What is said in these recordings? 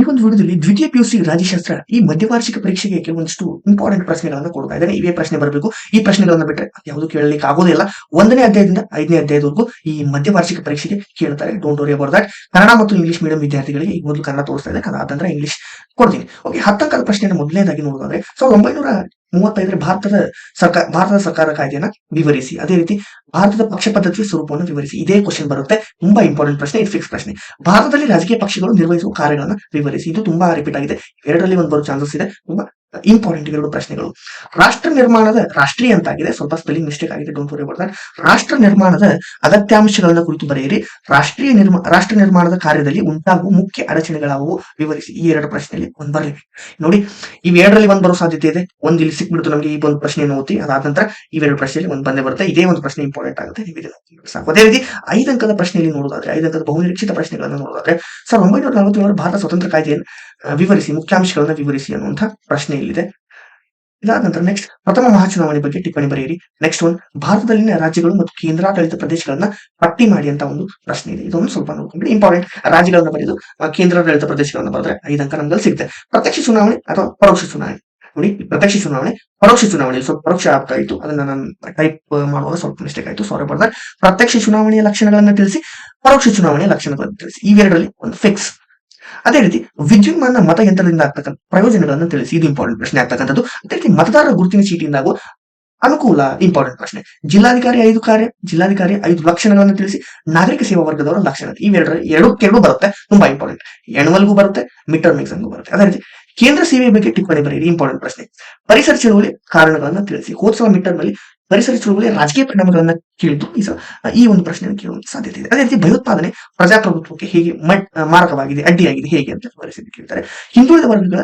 ಈ ಒಂದು ವಿಡಿಯೋದಲ್ಲಿ ದ್ವಿತೀಯ ಪಿ ಯು ಸಿ ರಾಜ್ಯಶಾಸ್ತ್ರ ಈ ಮಧ್ಯವಾರ್ಷಿಕ ಪರೀಕ್ಷೆಗೆ ಕೆಲವೊಂದಿಷ್ಟು ಇಂಪಾರ್ಟೆಂಟ್ ಪ್ರಶ್ನೆಗಳನ್ನು ಕೊಡ್ತಾ ಇದ್ದಾರೆ. ಇವೇ ಪ್ರಶ್ನೆ ಬರಬೇಕು. ಈ ಪ್ರಶ್ನೆಗಳನ್ನು ಬಿಟ್ಟರೆ ಯಾವುದು ಕೇಳಲಿಕ್ಕೆ ಆಗೋದಿಲ್ಲ ಒಂದನೇ ಅಧ್ಯಾಯದಿಂದ ಐದನೇ ಅಧ್ಯಾಯದವರೆಗೂ ಈ ಮಧ್ಯವಾರ್ಷಿಕ ಪರೀಕ್ಷೆಗೆ ಕೇಳ್ತಾರೆ don't worry about that Kannada ಮತ್ತು ಇಂಗ್ಲಿಷ್ ಮೀಡಿಯಂ ವಿದ್ಯಾರ್ಥಿಗಳಿಗೆ ಈ ಮೊದಲು ಕನ್ನಡ ತೋರಿಸ್ತಾ ಇದೆ ಕನ್ನಡ ಅದಂದ್ರೆ ಇಂಗ್ಲಿಷ್ ಕೊಡ್ತೀನಿ. ಓಕೆ ಹತ್ತಂಕದ ಪ್ರಶ್ನೆಯನ್ನು ಮೊದಲನೇದಾಗಿ ನೋಡೋದಾದ್ರೆ ಸಾವಿರದ ಒಂಬೈನೂರ ಮೂವತ್ತೈದರ ಭಾರತದ ಸರ್ಕಾರ ಭಾರತದ ಸರ್ಕಾರ ಕಾಯ್ದೆಯನ್ನ ವಿವರಿಸಿ. ಅದೇ ರೀತಿ ಭಾರತದ ಪಕ್ಷ ಪದ್ಧತಿಯ ಸ್ವರೂಪವನ್ನು ವಿವರಿಸಿ. ಇದೇ ಕ್ವಶನ್ ಬರುತ್ತೆ. ತುಂಬಾ ಇಂಪಾರ್ಟೆಂಟ್ ಪ್ರಶ್ನೆ, ಇದು ಫಿಕ್ಸ್ ಪ್ರಶ್ನೆ. ಭಾರತದಲ್ಲಿ ರಾಜಕೀಯ ಪಕ್ಷಗಳು ನಿರ್ವಹಿಸುವ ಕಾರ್ಯಗಳನ್ನ ವಿವರಿಸಿ. ಇದು ತುಂಬಾ ರಿಪೀಟ್ ಆಗಿದೆ. ಎರಡರಲ್ಲಿ ಒಂದು ಬರೋ ಚಾನ್ಸಸ್ ಇದೆ. ತುಂಬಾ ಇಂಪಾರ್ಟೆಂಟ್ ಎರಡು ಪ್ರಶ್ನೆಗಳು. ರಾಷ್ಟ್ರ ನಿರ್ಮಾಣದ ರಾಷ್ಟ್ರೀಯ ಅಂತಾಗಿದೆ, ಸ್ವಲ್ಪ ಸ್ಪೆಲ್ಲಿಂಗ್ ಮಿಸ್ಟೇಕ್ ಆಗಿದೆ ಡೋಂಟ್ ವರಿ ಅಬೌಟ್ ರಾಷ್ಟ್ರ ನಿರ್ಮಾಣದ ಅಗತ್ಯಾಂಶಗಳನ್ನ ಕುರಿತು ಬರೆಯಿರಿ. ರಾಷ್ಟ್ರೀಯ ನಿರ್ಮಾ, ರಾಷ್ಟ್ರ ನಿರ್ಮಾಣದ ಕಾರ್ಯದಲ್ಲಿ ಉಂಟಾಗುವ ಮುಖ್ಯ ಅಡಚಣೆಗಳಾವು ವಿವರಿಸಿ. ಈ ಎರಡು ಪ್ರಶ್ನೆಯಲ್ಲಿ ಒಂದು ಬರಲಿ. ನೋಡಿ ಇವೆರಡರಲ್ಲಿ ಒಂದು ಬರೋ ಸಾಧ್ಯತೆ ಇದೆ. ಒಂದು ಇಲ್ಲಿ ಸಿಕ್ಬಿಡ್ತು ನಮಗೆ ಈ ಒಂದು ಪ್ರಶ್ನೆಯನ್ನು ಓದಿ. ಅದಾದ ನಂತರ ಇವೆರಡು ಪ್ರಶ್ನೆಯಲ್ಲಿ ಒಂದು ಬಂದೇ ಬರುತ್ತೆ. ಇದೇ ಒಂದು ಪ್ರಶ್ನೆ ಇಂಪಾರ್ಟೆಂಟ್ ಆಗುತ್ತೆ. ಸಾಕು. ಅದೇ ರೀತಿ ಐದಂಕದ ಪ್ರಶ್ನೆಯಲ್ಲಿ ನೋಡೋದಾದ್ರೆ ಐದಂಕದ ಬಹುನಿರೀಕ್ಷಿತ ಪ್ರಶ್ನೆಗಳನ್ನು ನೋಡೋದಾದ್ರೆ ಸಾವಿರದ ಒಂಬೈನೂರ ನಲವತ್ತೇಳರ ಭಾರತ ಸ್ವತಂತ್ರ ಕಾಯ್ದೆಯನ್ನು ವಿವರಿಸಿ, ಮುಖ್ಯಾಂಶಗಳನ್ನ ವಿವರಿಸಿ ಅನ್ನುವಂತಹ ಪ್ರಶ್ನೆ ಇಲ್ಲಿದೆ ಇದಾದ ನಂತರ ನೆಕ್ಸ್ಟ್ ಪ್ರಥಮ ಮಹಾಚುನಾವಣೆ ಬಗ್ಗೆ ಟಿಪ್ಪಣಿ ಬರೆಯಿರಿ. ನೆಕ್ಸ್ಟ್ ಒನ್ ಭಾರತದಲ್ಲಿನ ರಾಜ್ಯಗಳು ಮತ್ತು ಕೇಂದ್ರಾಡಳಿತ ಪ್ರದೇಶಗಳನ್ನ ಪಟ್ಟಿ ಮಾಡಿ ಅಂತ ಒಂದು ಪ್ರಶ್ನೆ ಇದೆ. ಇದೊಂದು ಸ್ವಲ್ಪ ನೋಡ್ಕೊಂಡ್ರೆ ಇಂಪಾರ್ಟೆಂಟ್ ರಾಜ್ಯಗಳನ್ನ ಬರೆದು ಕೇಂದ್ರಾಡಳಿತ ಪ್ರದೇಶಗಳನ್ನ ಬರೆದ್ರೆ ಐದು ಅಂಕ ನಮ್ಗೆ ಸಿಗುತ್ತೆ. ಪ್ರತ್ಯಕ್ಷ ಚುನಾವಣೆ ಅಥವಾ ಪರೋಕ್ಷ ಚುನಾವಣೆ? ನೋಡಿ, ಪ್ರತ್ಯಕ್ಷ ಚುನಾವಣೆ, ಪರೋಕ್ಷ ಚುನಾವಣೆ ಸ್ವಲ್ಪ ಪರೋಕ್ಷ ಆಗ್ತಾ ಇತ್ತು. ಅದನ್ನ ನಾನು ಟೈಪ್ ಮಾಡುವಾಗ ಸ್ವಲ್ಪ ಮಿಸ್ಟೇಕ್ ಆಯ್ತು. ಸಾರಿ ಬರ್ದ ಪ್ರತ್ಯಕ್ಷ ಚುನಾವಣೆಯ ಲಕ್ಷಣಗಳನ್ನ ತಿಳಿಸಿ, ಪರೋಕ್ಷ ಚುನಾವಣೆಯ ಲಕ್ಷಣಗಳನ್ನು ತಿಳಿಸಿ. ಇವೆರಡರಲ್ಲಿ ಒಂದು ಫಿಕ್ಸ್ ಅದೇ ರೀತಿ ವಿದ್ಯುನ್ಮಾನ ಮತಯಂತ್ರದಿಂದ ಆಗ್ತಕ್ಕಂಥ ಪ್ರಯೋಜನಗಳನ್ನು ತಿಳಿಸಿ. ಇದು ಇಂಪಾರ್ಟೆಂಟ್ ಪ್ರಶ್ನೆ ಆಗ್ತಕ್ಕಂಥದ್ದು. ಅದೇ ರೀತಿ ಮತದಾರರ ಗುರುತಿನ ಚೀಟಿಯಿಂದ ಆಗುವ ಅನುಕೂಲ ಇಂಪಾರ್ಟೆಂಟ್ ಪ್ರಶ್ನೆ. ಜಿಲ್ಲಾಧಿಕಾರಿ ಐದು ಕಾರ್ಯ, ಜಿಲ್ಲಾಧಿಕಾರಿ ಐದು ಲಕ್ಷಣಗಳನ್ನು ತಿಳಿಸಿ. ನಾಗರಿಕ ಸೇವಾ ವರ್ಗದವರ ಲಕ್ಷಣ. ಇವೆರಡರ ಎರಡು ಎರಡು ಬರುತ್ತೆ. ತುಂಬಾ ಇಂಪಾರ್ಟೆಂಟ್ ಎಣ್ವಲ್ಗೂ ಬರುತ್ತೆ ಮಿಡ್ ಟರ್ಮ್ ಎಕ್ಸಾಮ್ಗೂ ಬರುತ್ತೆ. ಅದೇ ರೀತಿ ಕೇಂದ್ರ ಸೇವೆ ಬಗ್ಗೆ ಟಿಪ್ಪಣಿ ಬರೆಯಿರಿ. ಇಂಪಾರ್ಟೆಂಟ್ ಪ್ರಶ್ನೆ. ಪರಿಸರ ಚಳುವಳಿ ಕಾರಣಗಳನ್ನು ತಿಳಿಸಿ. ಹೋದ ಸಲ ಮಿಡ್ ಪರಿಸರ ಚಳುವಳಿಯ ರಾಜಕೀಯ ಪರಿಣಾಮಗಳನ್ನ ಕೇಳಿದ್ದು ಈ ಒಂದು ಪ್ರಶ್ನೆಯನ್ನು ಕೇಳುವ ಸಾಧ್ಯತೆ ಇದೆ. ಅದೇ ರೀತಿ ಭಯೋತ್ಪಾದನೆ ಪ್ರಜಾಪ್ರಭುತ್ವಕ್ಕೆ ಹೇಗೆ ಮಾರಕವಾಗಿದೆ, ಅಡ್ಡಿಯಾಗಿದೆ ಹೇಗೆ ಅಂತ ಪರಿಸ್ಥಿತಿ ಕೇಳ್ತಾರೆ. ಹಿಂದುಳಿದ ವರ್ಗಗಳ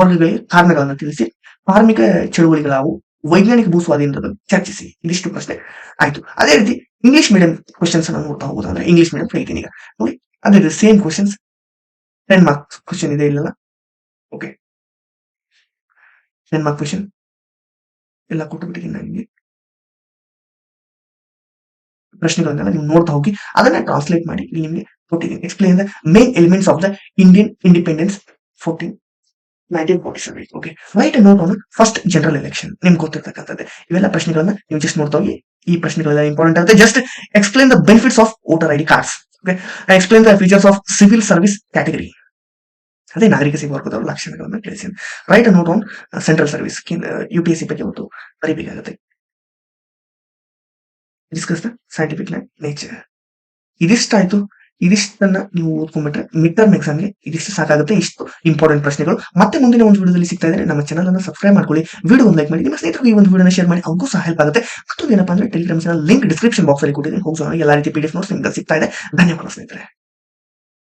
ವರ್ಗಗಳಿಗೆ ಕಾರಣಗಳನ್ನು ತಿಳಿಸಿ, ಕಾರ್ಮಿಕ ಚಳುವಳಿಗಳಾವು ವೈಜ್ಞಾನಿಕ ಭೂಸ್ವಾಧೀನದ ಬಗ್ಗೆ ಚರ್ಚಿಸಿ. ಇದಿಷ್ಟು ಪ್ರಶ್ನೆ ಆಯ್ತು. ಅದೇ ರೀತಿ ಇಂಗ್ಲಿಷ್ ಮೀಡಿಯಂ ಕ್ವಶನ್ಸ್ ಅನ್ನು ನೋಡ್ತಾ ಹೋಗೋದಾದ್ರೆ ಇಂಗ್ಲಿಷ್ ಮೀಡಿಯಂ ಹೇಳ್ತೀನಿ ಈಗ. ನೋಡಿ, ಅದೇ ರೀತಿ same questions ten marks question ಇದೆ ಇಲ್ಲ ಓಕೆ ಟೆನ್ ಮಾರ್ಕ್ ಕ್ವಶನ್ ಎಲ್ಲ ಕೊಟ್ಟು ಬಿಟ್ಟಿದ್ದೀನಿ ನನಗೆ ಪ್ರಶ್ನೆಗಳನ್ನೆಲ್ಲ ನೀವು ನೋಡ್ತಾ ಹೋಗಿ, ಅದನ್ನ ಟ್ರಾನ್ಸ್ಲೇಟ್ ಮಾಡಿ. ನಿಮಗೆ ಕೊಟ್ಟಿದ್ದೀನಿ. Explain the main elements of the Indian independence fourteen nineteen forty seven okay write note on first general election ನಿಮ್ಗೆ ಗೊತ್ತಿರ್ತಕ್ಕಂಥದ್ದು. ಇವೆಲ್ಲ ಪ್ರಶ್ನೆಗಳನ್ನ ನೀವು ಜಸ್ಟ್ ನೋಡ್ತಾ ಹೋಗಿ, ಈ ಪ್ರಶ್ನೆಗಳೆಲ್ಲ ಇಂಪಾರ್ಟೆಂಟ್ ಆಗುತ್ತೆ. Just explain the benefits of voter I D cards okay explain the features of civil service category ಅದೇ ನಾಗರಿಕ ಸೇವಾ ವರ್ಗದವರು ಲಕ್ಷಣಗಳನ್ನ ತಿಳಿಸಿ write note on central service U P S C ಬಗ್ಗೆ ಒಂದು ಬರೀಬೇಕಾಗುತ್ತೆ ಡಿಸ್ಕಸ್ ದ ಸೈಂಟಿಫಿಕ್ ನೇಚರ್ ಇದಿಷ್ಟಾಯ್ತು, ಇದಿಷ್ಟನ್ನ ನೀವು ಓದ್ಕೊಂಡ್ಬಿಟ್ರೆ ಮಿಡ್ ಟರ್ಮ್ ಎಕ್ಸಾಮ್ಗೆ ಇದಿಷ್ಟು ಸಾಕಾಗುತ್ತೆ, ಇಷ್ಟು ಇಂಪಾರ್ಟೆಂಟ್ ಪ್ರಶ್ನೆಗಳು. ಮತ್ತೆ ಮುಂದಿನ ಒಂದು ವಿಡಿಯೋದಲ್ಲಿ ಸಿಗ್ತಾ ಇದ್ದಾರೆ ನಮ್ಮ ಚಾನಲ್ ಅನ್ನು ಸಬ್ಸ್ಕ್ರೈಬ್ ಮಾಡ್ಕೊಳ್ಳಿ ವಿಡಿಯೋ ಒಂದು ಲೈಕ್ ಮಾಡಿ, ನಿಮ್ಮ ಸ್ನೇಹಿತರಿಗೆ ಈ ಒಂದು ವಿಡಿಯೋನ ಶೇರ್ ಮಾಡಿ, ಅವ್ರಿಗೂ ಸಹ ಹೆಲ್ಪ್ ಆಗುತ್ತೆ. ಮತ್ತೊಂದು ಏನಪ್ಪ ಅಂದ್ರೆ telegram channel link description box ಅಲ್ಲಿ ಕೊಟ್ಟಿದ್ದೀನಿ. ಹೋಗಿ ಎಲ್ಲ ರೀತಿ ಪಿ ಡಿ ಎಫ್ ನೋಟ್ಸ್ ನಿಮ್ಗೆ ಸಿಗ್ತಾ ಇದೆ. ಧನ್ಯವಾದ ಸ್ನೇಹಿತರೆ.